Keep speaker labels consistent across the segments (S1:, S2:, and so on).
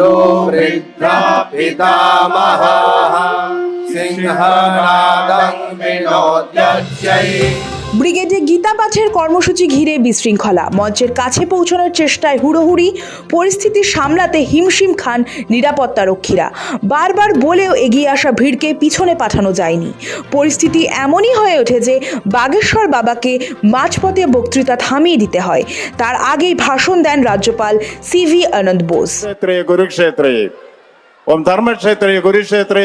S1: रुद्रा सिंह सिंहनादं विनोद्यस्यै।
S2: ব্রিগেডে গীতা পাঠের কর্মসূচি ঘিরে বিশৃঙ্খলা। মঞ্চের কাছে পৌঁছানোর চেষ্টায় হুড়োহুড়ি পরিস্থিতি সামলাতে হিমশিম খান নিরাপত্তারক্ষীরা। বারবার বলেও এগিয়ে আসা ভিড়কে পিছনে পাঠানো যায়নি। পরিস্থিতি এমনই হয়ে ওঠে যে বাগেশ্বর বাবাকে মাঝপথে বক্তৃতা থামিয়ে দিতে হয়। তার আগেই ভাষণ দেন রাজ্যপাল সিভি আনন্দ বোস।
S3: ক্ষেত্রে ওম ধর্মক্ষেত্রে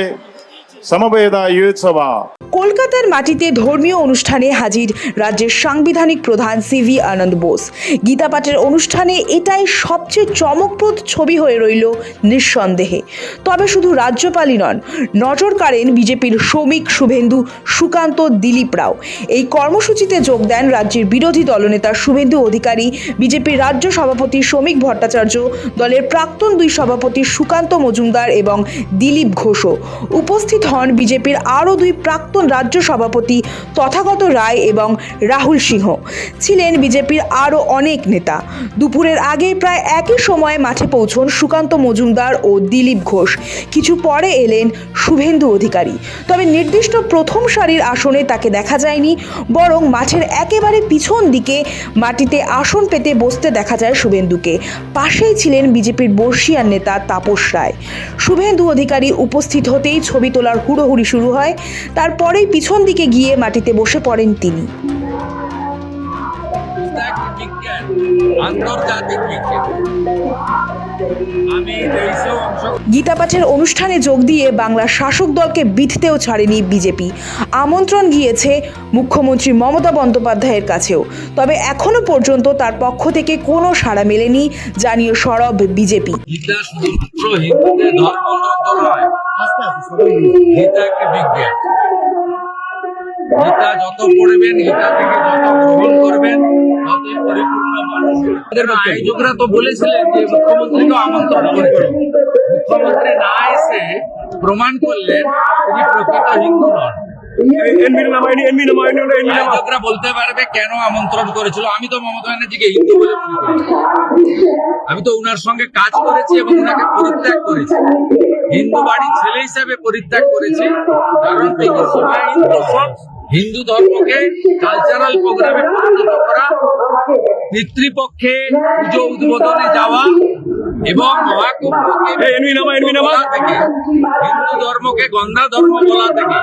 S3: সমবেদা ইউথসভা
S2: কলকাতার মাটিতে ধর্মীয় অনুষ্ঠানে হাজির রাজ্যের সাংবিধানিক প্রধান সি ভি আনন্দ বোস। গীতাপাঠের অনুষ্ঠানে এটাই সবচেয়ে চমকপ্রদ ছবি হয়ে রইল নিঃসন্দেহে। তবে শুধু রাজ্যপালই নন, নজর কাড়েন বিজেপির শ্রমিক শুভেন্দু সুকান্ত দিলীপ রাও। এই কর্মসূচিতে যোগ দেন রাজ্যের বিরোধী দলনেতা শুভেন্দু অধিকারী, বিজেপির রাজ্য সভাপতি শ্রমিক ভট্টাচার্য, দলের প্রাক্তন দুই সভাপতি সুকান্ত মজুমদার এবং দিলীপ ঘোষও। উপস্থিত হন বিজেপির আরও দুই প্রাক্তন রাজ্য সভাপতি তথাগত রায় এবং রাহুল সিংহ। ছিলেন বিজেপির আরও অনেক নেতা। দুপুরের আগে প্রায় একই সময়ে মাঠে পৌঁছন সুকান্ত মজুমদার ও দিলীপ ঘোষ। কিছু পরে এলেন শুভেন্দু অধিকারী। তবে নির্দিষ্ট প্রথম সারির আসনে তাকে দেখা যায়নি, বরং মাঠের একেবারে পিছন দিকে মাটিতে আসন পেতে বসতে দেখা যায় শুভেন্দুকে। পাশেই ছিলেন বিজেপির বর্ষিয়ান নেতা তাপস রায়। শুভেন্দু অধিকারী উপস্থিত হতেই ছবি তোলার হুড়োহুড়ি শুরু হয়। তারপরেই পিছন দিকে গিয়ে মাটিতে বসে পড়েন তিনি। গীতা পাঠের অনুষ্ঠানে যোগ দিয়ে বাংলার শাসক দলকে বিধতেও ছাড়েনি বিজেপি। আমন্ত্রণ গিয়েছে মুখ্যমন্ত্রী মমতা বন্দ্যোপাধ্যায়ের কাছেও। তবে এখনও পর্যন্ত তার পক্ষ থেকে কোনো সাড়া মেলেনি, জানিয়ে সরব বিজেপি।
S4: গীতা নয় গীতা একটি বিজ্ঞান। গীতা যত পড়বেন গীতা থেকে যত গ্রহণ করবেন ততই পরিপূর্ণ মানুষ। আয়োজকরা তো বলেছিলেন যে মুখ্যমন্ত্রীকে আমন্ত্রণ করেছেন মুখ্যমন্ত্রী না এসে প্রমাণ করলেন তিনি প্রকৃত হিন্দু নন। আয়োজকরা বলতে পারবে কেন আমন্ত্রণ করেছিল। আমি তো মমতা ব্যানার্জিকে হিন্দু বলে মনে করি। আমি তো উনার সঙ্গে কাজ করেছি এবং উনাকে পরিত্যাগ করেছি। হিন্দু বাড়ির ছেলে হিসাবে পরিত্যাগ করেছে। কারণ হিন্দু ধর্মকে কালচারাল প্রোগ্রামে পরিণত করা পিতৃপক্ষে পুজো উদ্বোধনে যাওয়া এবং হিন্দু ধর্মকে গন্ধা ধর্ম বলা থেকে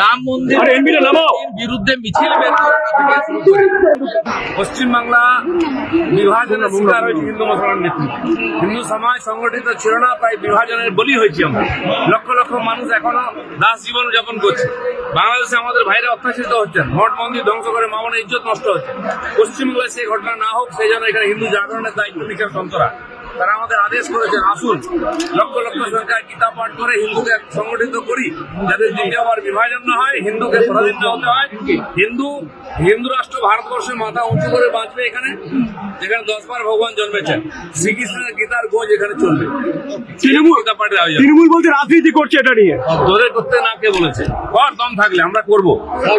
S4: রাম মন্দির বিরুদ্ধে মিছিল বের করানো থেকে শুরু করে
S5: পশ্চিমবাংলা বিভাজনের শিকার হয়েছে হিন্দু মুসলমান নেতৃত্বে। হিন্দু সমাজ সংগঠিত ছিল না তাই বিভাজনের বলি হয়েছি আমরা। লক্ষ লক্ষ মানুষ এখনও দাস জীবন যাপন করছে। বাংলাদেশে আমাদের ভাইরা অত্যাচারিত হচ্ছেন। মঠ মন্দির ধ্বংস করে মামনের ইজ্জত নষ্ট হচ্ছে। পশ্চিমবঙ্গে সেই ঘটনা না হোক সেই জন্য এখানে হিন্দু জাগরণের দায়িত্ব নিচ্ছেন সন্তরা তারা আমাদের আদেশ করেছেন আসুন লক্ষ লক্ষ সংখ্যায় গীতা পাঠ করে হিন্দুকে সংগঠিত করি যাতে দ্বিতীয় আবার বিভাজন না হয় হিন্দুকে স্বাধীন না হতে হয়। হিন্দু হিন্দু রাষ্ট্র ভারতবর্ষের মাথা উঁচু করে বাঁচবে এখানে যেখানে দশ বার ভগবান জন্মেছেন। শ্রীকৃষ্ণের গীতার গোজ এখানে চলবে। তৃণমূল গীতা পাঠের আয়োজন।
S6: তৃণমূল বলতে রাজনীতি করছে এটা নিয়ে।
S5: তোদের করতে না কে বলেছে? কর দম থাকলে আমরা করব।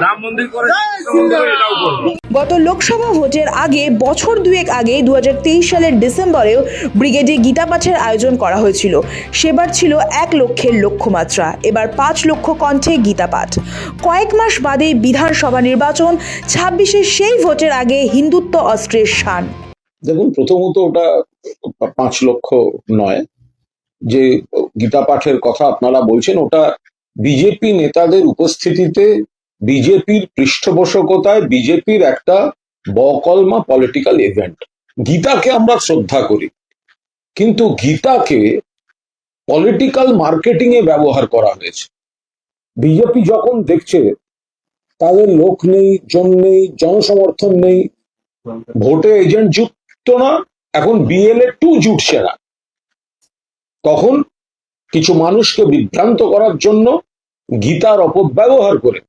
S5: রাম মন্দির করে মন্দির করে এটাও করব।
S2: গত লোকসভা ভোটের আগে বছর দুয়েক আগে দু হাজার তেইশ সালের ডিসেম্বরেও ব্রিগেডে গীতা পাঠের আয়োজন করা হয়েছিল। সেবার ছিল এক লক্ষের লক্ষ্যমাত্রা। এবার পাঁচ লক্ষ কণ্ঠে গীতা পাঠ কয়েক মাস বাদে বিধানসভা নির্বাচন ছাব্বিশে সেই ভোটের আগে হিন্দুত্ব অস্ত্রের শান।
S7: দেখুন, প্রথমত ওটা পাঁচ লক্ষ নয়। যে গীতা পাঠের কথা আপনারা বলছেন, ওটা বিজেপি নেতাদের উপস্থিতিতে, বিজেপির পৃষ্ঠপোষকতায়, বিজেপির একটা বকলমা পলিটিক্যাল ইভেন্ট গীতাকে আমরা শ্রদ্ধা করি। কিন্তু গীতাকে পলিটিক্যাল মার্কেটিং এ ব্যবহার করা হয়েছে। বিজেপি যখন দেখছে, তাদের লোক নেই, জন নেই, জনসমর্থন নেই, ভোটে এজেন্ট যুক্ত না, এখন বিএলএ টু জুটছে না। তখন কিছু মানুষকে বিভ্রান্ত করার জন্য গীতার অপব্যবহার করে।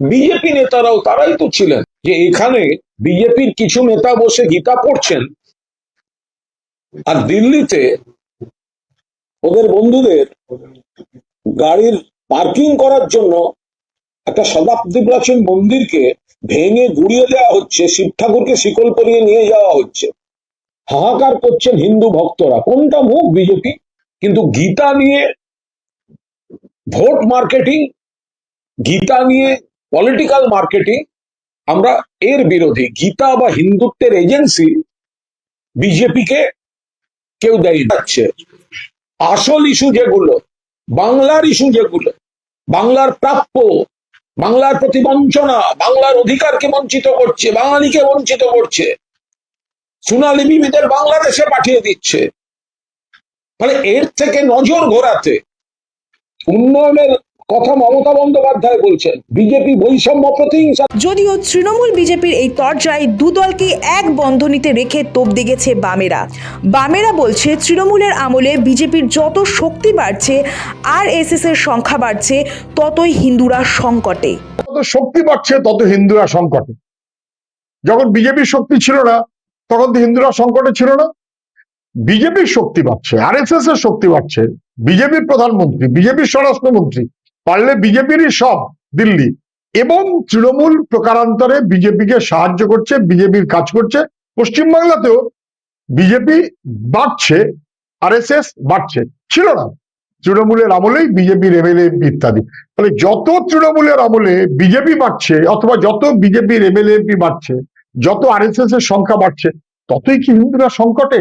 S7: বিজেপি নেতারাও তারাই তো ছিলেন যে এখানে বিজেপির কিছু নেতা বসে গীতা পড়ছেন আর দিল্লিতে ওদের বন্ধুদের গাড়ির পার্কিং করার জন্য একটা শতাব্দী প্রাচীন মন্দিরকে ভেঙে গুড়িয়ে দেওয়া হচ্ছে, শিব ঠাকুরকে শিকল পরিয়ে নিয়ে যাওয়া হচ্ছে। হাহাকার করছেন হিন্দু ভক্তরা। কোনটা মুখ বিজেপি? কিন্তু গীতা নিয়ে ভোট মার্কেটিং, গীতা নিয়ে পলিটিক্যাল মার্কেটিং, আমরা এর বিরোধী। গীতা বা হিন্দুত্বের এজেন্সি বিজেপিকে কেউ দেয় যাচ্ছে আসল ইস্যু যেগুলো, বাংলার ইস্যু যেগুলো, বাংলার প্রাপ্য, বাংলার প্রতি বঞ্চনা বাংলার অধিকারকে বঞ্চিত করছে, বাঙালিকে বঞ্চিত করছে, সোনালি বিবিদের বাংলাদেশে পাঠিয়ে দিচ্ছে। ফলে এর থেকে নজর ঘোরাতে উন্নয়নের কথা মমতা বন্দ্যোপাধ্যায় বলছেন। বিজেপি বৈষম্য প্রতিহিংসা
S2: যদিও তৃণমূল বিজেপির এই তরজায় দুদলকে এক বন্ধনীতে রেখে তোপ দিগেছে বামেরা। বামেরা বলছে তৃণমূলের আমলে বিজেপির যত শক্তি বাড়ছে আর এস এর সংখ্যা বাড়ছে ততই হিন্দুরা সংকটে।
S8: যত শক্তি বাড়ছে তত হিন্দুরা সংকটে। যখন বিজেপির শক্তি ছিল না তখন তো হিন্দুরা সংকটে ছিল না। বিজেপির শক্তি বাড়ছে আর এস এর শক্তি বাড়ছে বিজেপির প্রধানমন্ত্রী বিজেপির স্বরাষ্ট্রমন্ত্রী পারলে বিজেপিরই সব দিল্লি। এবং তৃণমূল প্রকারান্তরে বিজেপিকে সাহায্য করছে, বিজেপির কাজ করছে। পশ্চিমবাংলাতেও বিজেপি বাড়ছে আর বাড়ছে। ছিল না। তৃণমূলের আমলেই বিজেপির এমএলএ ইত্যাদি। তাহলে যত তৃণমূলের আমলে বিজেপি বাড়ছে, অথবা যত বিজেপির এমএলএ এমপি বাড়ছে, যত আরএসএস এর সংখ্যা বাড়ছে, ততই কি হিন্দুরা সংকটে?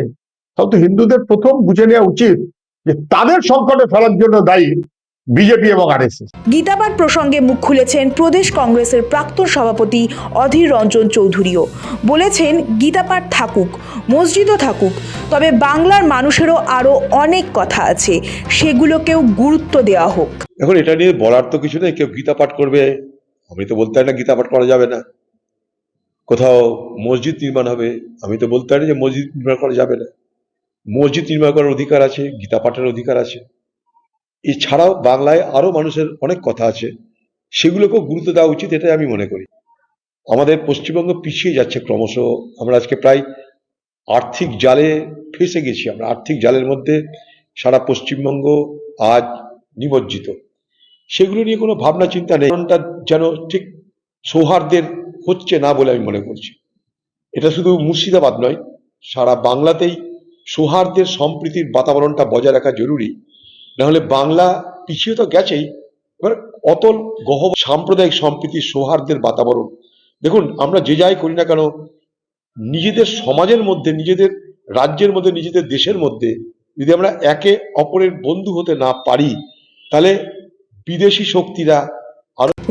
S8: তত হিন্দুদের প্রথম বুঝে নেওয়া উচিত যে তাদের সংকটে ফেলার জন্য দায়ী বিজেপি এবং আরএসএস
S2: গীতাপাঠ প্রসঙ্গে মুখ খুলেছেন প্রদেশ কংগ্রেসের প্রাক্তন সভাপতি অধীর রঞ্জন চৌধুরীও। বলেছেন গীতাপাঠ থাকুক মসজিদও থাকুক তবে বাংলার মানুষেরও আরও অনেক কথা আছে সেগুলোকেও গুরুত্ব দেওয়া হোক।
S9: এখন এটা নিয়ে বলার তো কিছু নেই কেউ গীতা পাঠ করবে আমি তো বলতে পারি না গীতা পাঠ করা যাবে না। কোথাও মসজিদ নির্মাণ হবে আমি তো বলতে পারি যে মসজিদ নির্মাণ করা যাবে না। মসজিদ নির্মাণ করার অধিকার আছে গীতা পাঠের অধিকার আছে। এছাড়াও বাংলায় আরও মানুষের অনেক কথা আছে, সেগুলোকেও গুরুত্ব দেওয়া উচিত, এটাই আমি মনে করি। আমাদের পশ্চিমবঙ্গ পিছিয়ে যাচ্ছে ক্রমশ। আমরা আজকে প্রায় আর্থিক জালে ফেসে গেছি আমরা। আর্থিক জালের মধ্যে সারা পশ্চিমবঙ্গ আজ নিমজ্জিত। সেগুলো নিয়ে কোনো ভাবনা চিন্তা নেই। কারণটা যেন ঠিক সৌহার্দ্যের হচ্ছে না বলে আমি মনে করছি। এটা শুধু মুর্শিদাবাদ নয়, সারা বাংলাতেই সৌহার্দ্যের সম্প্রীতির বাতাবরণটা বজায় রাখা জরুরি। নাহলে বাংলা পিছিয়ে তো গেছেই। এবার অতল গহ সাম্প্রদায়িক সম্প্রীতি সৌহার্দ্যের বাতাবরণ। দেখুন, আমরা যে যাই করি না কেন, নিজেদের সমাজের মধ্যে, নিজেদের রাজ্যের মধ্যে, নিজেদের দেশের মধ্যে যদি আমরা একে অপরের বন্ধু হতে না পারি, তাহলে বিদেশি শক্তিরা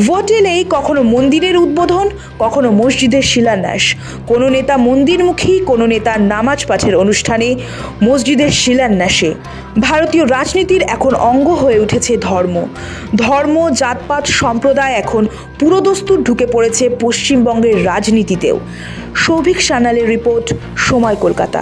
S2: ভোট এলেই কখনো মন্দিরের উদ্বোধন, কখনো মসজিদের শিলান্যাস। কোনো নেতা মন্দিরমুখী, কোনো নেতা নামাজ পাঠের অনুষ্ঠানে, মসজিদের শিলান্যাসে। ভারতীয় রাজনীতির এখন অঙ্গ হয়ে উঠেছে ধর্ম। ধর্ম, জাতপাত, সম্প্রদায় এখন পুরোদস্তুর ঢুকে পড়েছে পশ্চিমবঙ্গের রাজনীতিতেও। সৌভিক সানালের রিপোর্ট, সময় কলকাতা।